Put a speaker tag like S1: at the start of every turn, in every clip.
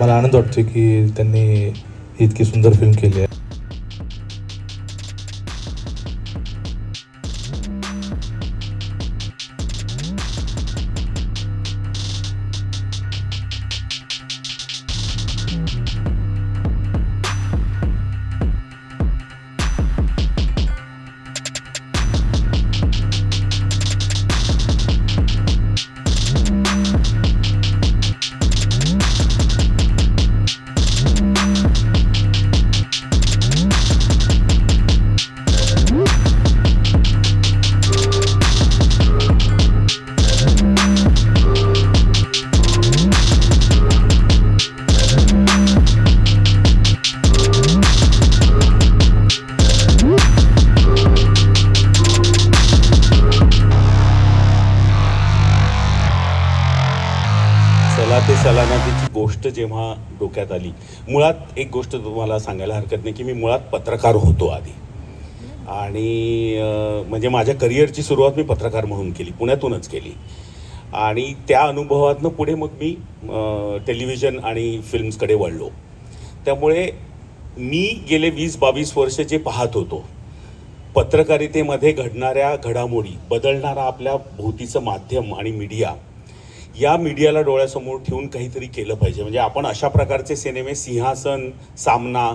S1: मला आनंद वाटतो की त्यांनी इतकी सुंदर फिल्म केली आहे.
S2: जेव्हा डोक्यात आली मुळात एक गोष्ट तुम्हाला सांगायला हरकत नाही की मी मुळात पत्रकार होतो आधी. आणि म्हणजे माझ्या करिअरची सुरुवात मी पत्रकार म्हणून केली पुण्यातूनच केली. आणि त्या अनुभवातनं पुढे मग मी टेलिव्हिजन आणि फिल्म्सकडे वळलो. त्यामुळे मी गेले वीस बावीस वर्ष जे पाहत होतो पत्रकारितेमध्ये घडणाऱ्या घडामोडी बदलणारा आपल्या भोवतीचं माध्यम आणि मीडिया या मीडियाला डोळ्यासमोर ठेवून काहीतरी केलं पाहिजे. म्हणजे आपण अशा प्रकारचे सिनेमे सिंहासन सामना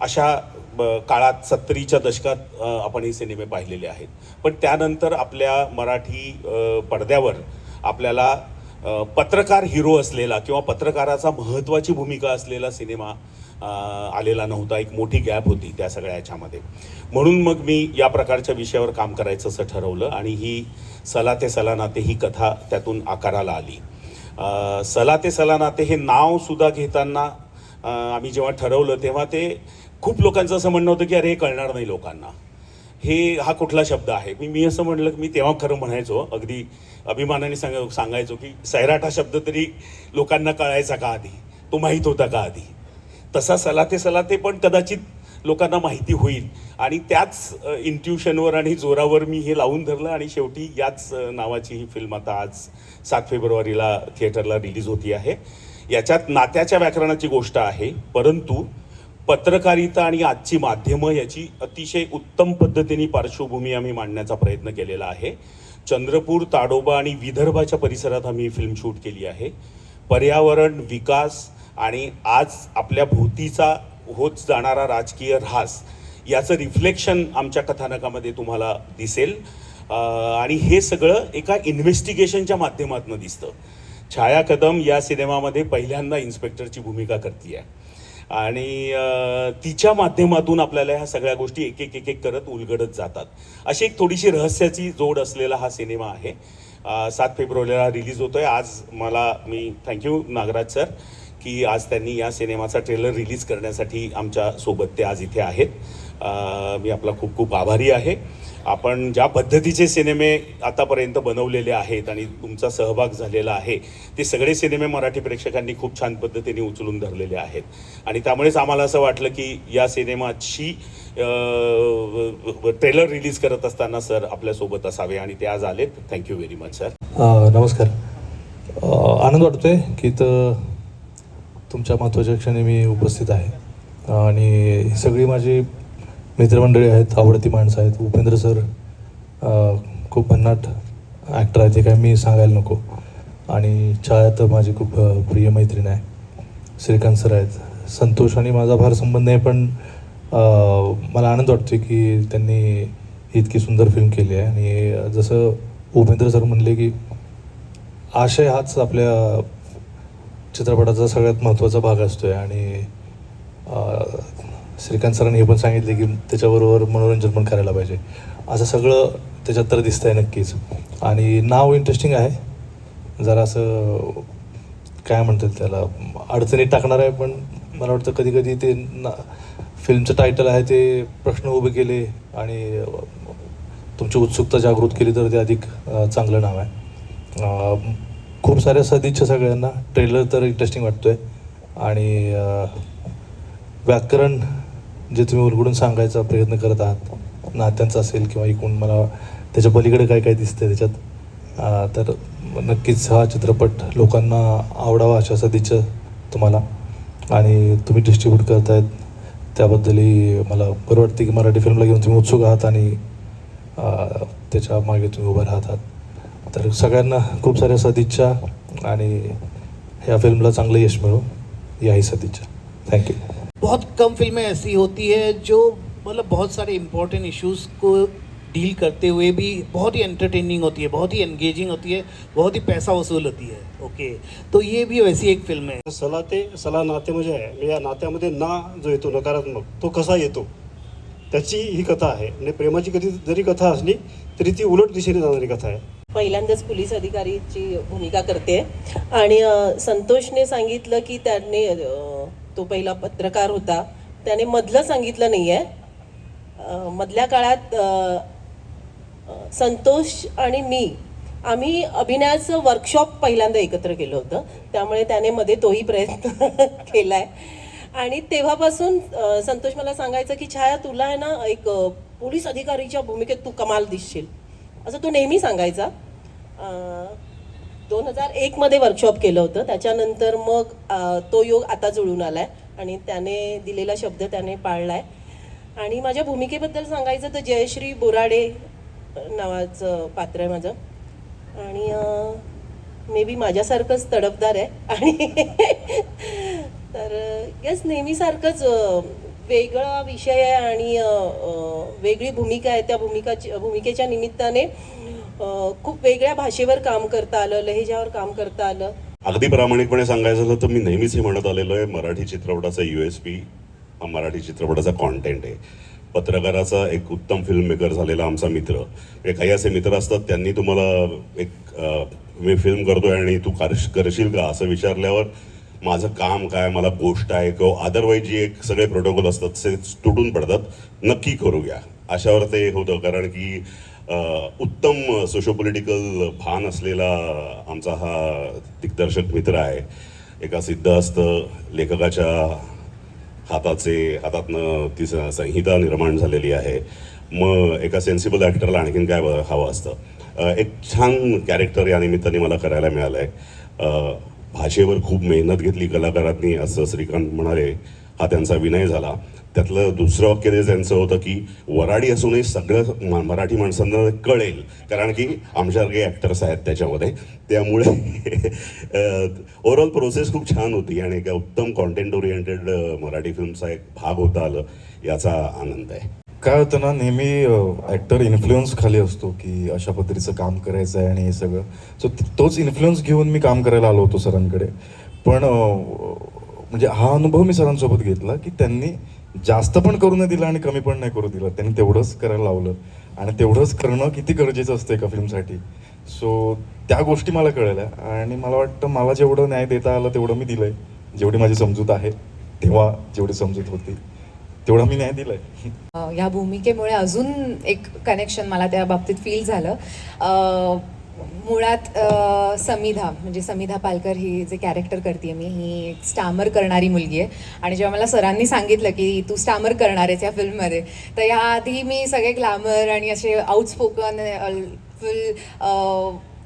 S2: अशा ब, काळात सत्तरीच्या दशकात आपण हे सिनेमे पाहिलेले आहेत. पण त्यानंतर आपल्या मराठी पडद्यावर आपल्याला पत्रकार हिरो असलेला किंवा पत्रकाराचा महत्त्वाची भूमिका असलेला सिनेमा आलेला नव्हता. एक मोठी गॅप होती त्या सगळ्या याच्यामध्ये. म्हणून मग मी या प्रकारच्या विषयावर काम करायचं असं ठरवलं आणि ही सला ते सलानाते ही कथा त्यातून आकाराला आली. सला ते सलानाते हे नाव सुद्धा घेताना आम्ही जेव्हा ठरवलं तेव्हा ते खूप लोकांचं असं म्हणणं होतं की अरे हे कळणार नाही लोकांना. हे हा कुठला शब्द आहे? मी मी असं म्हटलं की मी तेव्हा खरं म्हणायचो अगदी अभिमानाने सांग सांगायचो की सैराट हा शब्द तरी लोकांना कळायचा का आधी? तो माहीत होता का आधी? तसा सलाते सलाते पण कदाचित लोकांना माहिती होईल. आणि त्याच इंट्युशनवर आणि जोरावर मी हे लावून धरलं आणि शेवटी याच नावाची ही फिल्म आता आज सात फेब्रुवारीला थिएटरला रिलीज होती आहे. याच्यात नात्याच्या व्याकरणाची गोष्ट आहे परंतु पत्रकारिता आणि आजची माध्यमं याची अतिशय उत्तम पद्धतीने पार्श्वभूमी आम्ही मांडण्याचा प्रयत्न केलेला आहे. चंद्रपूर ताडोबा आणि विदर्भाच्या परिसरात आम्ही ही फिल्म शूट केली आहे. पर्यावरण विकास आणि आज आपल्या भोवतीचा होत जाणारा राजकीय ऱ्हास याचं रिफ्लेक्शन आमच्या कथानकामध्ये तुम्हाला दिसेल. आणि हे सगळं एका इन्व्हेस्टिगेशनच्या माध्यमातून दिसतं. छाया कदम या सिनेमामध्ये पहिल्यांदा इन्स्पेक्टरची भूमिका करते आहे आणि तिच्या माध्यमातून आपल्याला ह्या सगळ्या गोष्टी एक एक एक एक करत उलगडत जातात. अशी एक थोडीशी रहस्याची जोड असलेला हा सिनेमा आहे. सात फेब्रुवारीला रिलीज होतोय. आज मला मी थँक्यू नागराज सर. की आज त्यांनी या सिनेमाचा ट्रेलर रिलीज करण्यासाठी आमच्यासोबत ते आज इथे आहेत. मी आपला खूप खूप आभारी आहे. आपण ज्या पद्धतीचे सिनेमे आतापर्यंत बनवलेले आहेत आणि तुमचा सहभाग झालेला आहे ते सगळे सिनेमे मराठी प्रेक्षकांनी खूप छान पद्धतीने उचलून धरलेले आहेत. आणि त्यामुळेच आम्हाला असं वाटलं की या सिनेमाची ट्रेलर रिलीज करत असताना सर आपल्यासोबत असावे आणि ते आज आलेत. थँक्यू व्हेरी मच सर
S1: नमस्कार. आनंद वाटतोय की तर तुमच्या महत्त्वाच्या क्षणी मी उपस्थित आहे. आणि ही सगळी माझी मित्रमंडळी आहेत आवडती माणसं आहेत. उपेंद्र सर खूप भन्नाट ॲक्टर आहे ते काय मी सांगायला नको. आणि छाया तर माझी खूप प्रिय मैत्रीण आहे. श्रीकांत सर आहेत. संतोष आणि माझा फार संबंध आहे पण मला आनंद वाटतो की त्यांनी इतकी सुंदर फिल्म केली आहे. आणि जसं उपेंद्र सर म्हणले की आशय हाच आपल्या चित्रपटाचा सगळ्यात महत्त्वाचा भाग असतो आहे आणि श्रीकांत सरांनी हे पण सांगितले की त्याच्याबरोबर मनोरंजन पण करायला पाहिजे. असं सगळं त्याच्यात तर दिसतंय नक्कीच. आणि नाव इंटरेस्टिंग आहे. जरा असं काय म्हणतात त्याला अडचणीत टाकणार आहे पण मला वाटतं कधी कधी ते ना फिल्मचं टायटल आहे ते प्रश्न उभे केले आणि तुमची उत्सुकता जागृत केली तर ते अधिक चांगलं नाव आहे. खूप साऱ्या सदिच्छा सगळ्यांना. ट्रेलर तर इंटरेस्टिंग वाटतोय. आणि व्याकरण जे तुम्ही उलगडून सांगायचा प्रयत्न करत आहात नात्यांचं असेल किंवा एकूण मला त्याच्या पलीकडे काय काय दिसतंय त्याच्यात तर नक्कीच हा चित्रपट लोकांना आवडावा अशा सदिच्छा तुम्हाला. आणि तुम्ही डिस्ट्रीब्यूट करतायत त्याबद्दलही मला बरं वाटते की मराठी फिल्मला घेऊन तुम्ही उत्सुक आहात आणि त्याच्यामागे तुम्ही उभं राहतात तर सगळ्यांना खूप साऱ्या सदिच्छा आणि ह्या फिल्मला चांगलं यश मिळो याही सदिच्छा. थँक्यू
S3: बहुत कम फिल्में ऐसी होती है जो मतलब बहुत सारे इम्पोर्टेंट इश्यूज को डील करते हुए भी बहुत ही एंटरटेनिंग होती है बहुत ही एंगेजिंग होती है बहुत ही पैसा वसूल होती है ओके तो ये भी वैसी एक फिल्म है।
S4: सला ते सला नाते म्हणजे आहे म्हणजे या नात्यामध्ये ना जो येतो नकारात्मक तो कसा येतो? त्याची ही कथा आहे. म्हणजे प्रेमाची कधी जरी कथा असली तरी ती उलट दिशेने जाणारी कथा आहे.
S5: पहिल्यांदाच पोलीस अधिकारीची भूमिका करते. आणि संतोषने सांगितलं की त्याने तो पहिला पत्रकार होता. त्याने मधलं सांगितलं नाही आहे मधल्या काळात संतोष आणि मी आम्ही अभिनयाचं वर्कशॉप पहिल्यांदा एकत्र केलं होतं. त्यामुळे त्याने मध्ये तोही प्रयत्न केला आहे आणि तेव्हापासून संतोष मला सांगायचं की छाया तुला आहे ना एक पोलीस अधिकारीच्या भूमिकेत तू कमाल दिसशील. असं तो नेहमी सांगायचा. दोन हजार एकमध्ये वर्कशॉप केलं होतं. त्याच्यानंतर मग तो योग आता जुळून आला आहे आणि त्याने दिलेला शब्द त्याने पाळला आहे आणि माझ्या भूमिकेबद्दल सांगायचं तर जयश्री बोराडे नावाचं पात्र आहे माझं. आणि मे बी माझ्यासारखंच तडफदार आहे. आणि तर यस नेहमीसारखंच वेगळा विषय आहे आणि वेगळी भूमिका आहे. त्या भूमिकाची भूमिकेच्या निमित्ताने खूप वेगळ्या भाषेवर काम करता आलं लहेजावर काम करता आलं.
S6: अगदी प्रामाणिकपणे सांगायचं झालं तर मी नेहमीच हे म्हणत आलेलो आहे मराठी चित्रपटाचा यू एस पी हा मराठी चित्रपटाचा कॉन्टेंट आहे. पत्रकाराचा एक उत्तम फिल्म मेकर झालेला आमचा मित्र. म्हणजे काही असे मित्र असतात त्यांनी तुम्हाला एक मी फिल्म करतोय आणि तू कर करशील का? असं विचारल्यावर माझं काम काय मला गोष्ट आहे किंवा अदरवाईज जे एक सगळे प्रोटोकॉल असतात ते तुटून पडतात. नक्की करूया. अशावर ते होतं कारण की उत्तम सोशोपॉलिटिकल भान असलेला आमचा हा दिग्दर्शक मित्र आहे. एका सिद्धहस्त लेखकाच्या हाताचे हातातनं ती स- संहिता निर्माण झालेली आहे. मग एका सेन्सिबल ॲक्टरला आणखीन काय हवं असतं? एक छान कॅरेक्टर या निमित्ताने मला करायला मिळालं आहे भाषेवर खूप मेहनत घेतली कलाकारांनी असं श्रीकांत म्हणाले. हा त्यांचा विनय झाला. त्यातलं दुसरं वाक्य ते त्यांचं होतं की वराडी असूनही सगळं मराठी माणसांना कळेल. कारण की आमच्यासारखे ॲक्टर्स आहेत त्याच्यामध्ये. त्यामुळे ओव्हरऑल प्रोसेस खूप छान होती आणि एका उत्तम कॉन्टेंट ओरिएंटेड मराठी फिल्मचा एक भाग होता आलं. याचा आनंद आहे.
S7: काय होतं ना नेहमी ॲक्टर इन्फ्लुअन्स खाली असतो की अशा पद्धतीचं काम करायचं आहे आणि हे सगळं. सो तोच इन्फ्लुअन्स घेऊन मी काम करायला आलो होतो सरांकडे. पण म्हणजे हा अनुभव मी सरांसोबत घेतला की त्यांनी जास्त पण करू नाही दिलं आणि कमी पण नाही करू दिलं. त्यांनी तेवढंच करायला लावलं. आणि तेवढंच करणं किती गरजेचं असतं एका फिल्मसाठी. सो त्या गोष्टी मला कळल्या आणि मला वाटतं मला जेवढं न्याय देता आलं तेवढं मी दिलंय. जेवढी माझी समजूत आहे तेव्हा जेवढी समजूत होती. तेवढं मी नाही दिलंय.
S8: या भूमिकेमुळे अजून एक कनेक्शन मला त्या बाबतीत फील झालं. मुळात समीधा समिधा म्हणजे समिधा पालकर ही जे कॅरेक्टर करते मी ही एक स्टामर करणारी मुलगी आहे. आणि जेव्हा मला सरांनी सांगितलं की तू स्टामर करणार आहेस या फिल्ममध्ये तर याआधी मी सगळे ग्लॅमर आणि असे outspoken full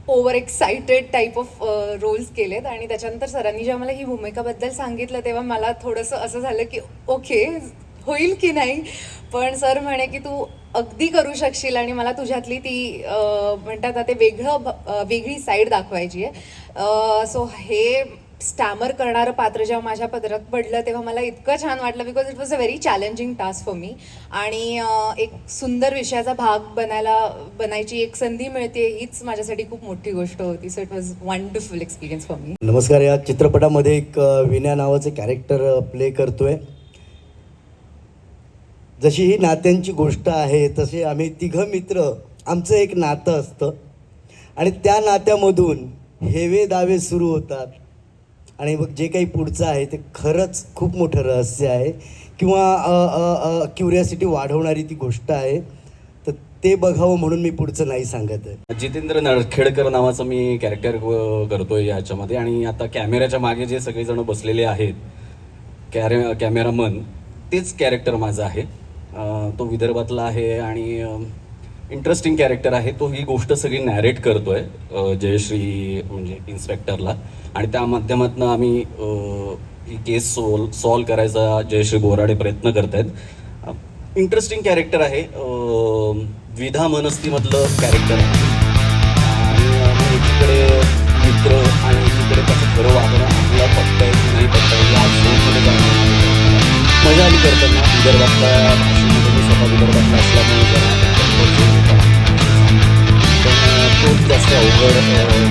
S8: over excited type of roles केलेत. आणि त्याच्यानंतर सरांनी जेव्हा मला ही भूमिकाबद्दल सांगितलं तेव्हा मला थोडंसं असं झालं की ओके होईल की नाही पण सर म्हणे की तू अगदी करू शकशील आणि मला तुझ्यातली ती म्हणतात ना ते वेगळं वेगळी साईड दाखवायची आहे. सो हे स्टॅमर करणारं पात्र जेव्हा माझ्या पदरात पडलं तेव्हा मला इतकं छान वाटलं because it was a very challenging task for me आणि एक सुंदर विषयाचा भाग बनायला बनायची एक संधी मिळते हीच माझ्यासाठी खूप मोठी गोष्ट होती. So it was wonderful experience for me
S9: नमस्कार या चित्रपटामध्ये एक अ, विन्या नावाचे कॅरेक्टर प्ले करतोय. जशी ही नात्यांची गोष्ट आहे तसे आम्ही तिघं मित्र आमचं एक नातं असतं. आणि त्या नात्यामधून हेवे दावे सुरू होतात. आणि मग जे काही पुढचं आहे ते खरंच खूप मोठं रहस्य आहे. किंवा क्युरियासिटी वाढवणारी ती गोष्ट आहे. तर ते बघावं म्हणून मी पुढचं नाही सांगत आहे.
S10: जितेंद्र नळखेडकर नावाचं मी कॅरेक्टर करतोय याच्यामध्ये आणि आता कॅमेऱ्याच्या मागे जे सगळेजण बसलेले आहेत कॅरे कॅमेरामन तेच कॅरेक्टर माझं आहे. तो विदर्भातला आहे आणि इंटरेस्टिंग कॅरेक्टर आहे. तो ही गोष्ट सगळी नॅरेट करतोय जयश्री म्हणजे इन्स्पेक्टरला आणि त्या माध्यमातून आम्ही ही केस सोल सॉल्व करायचा जयश्री बोराडे प्रयत्न करत आहेत इंटरेस्टिंग कॅरेक्टर आहे. द्विधा मनस्तीमधलं कॅरेक्टर आहे. आणि एकीकडे मित्र आणि एकीकडे कसं खरं वागणं आपल्याला पटतंय की नाही पटतंय या झोनमध्ये जाणं मजा आली करताना. विदर्भातल्या eta hobeto da ez hausteko eta ez da ez hausteko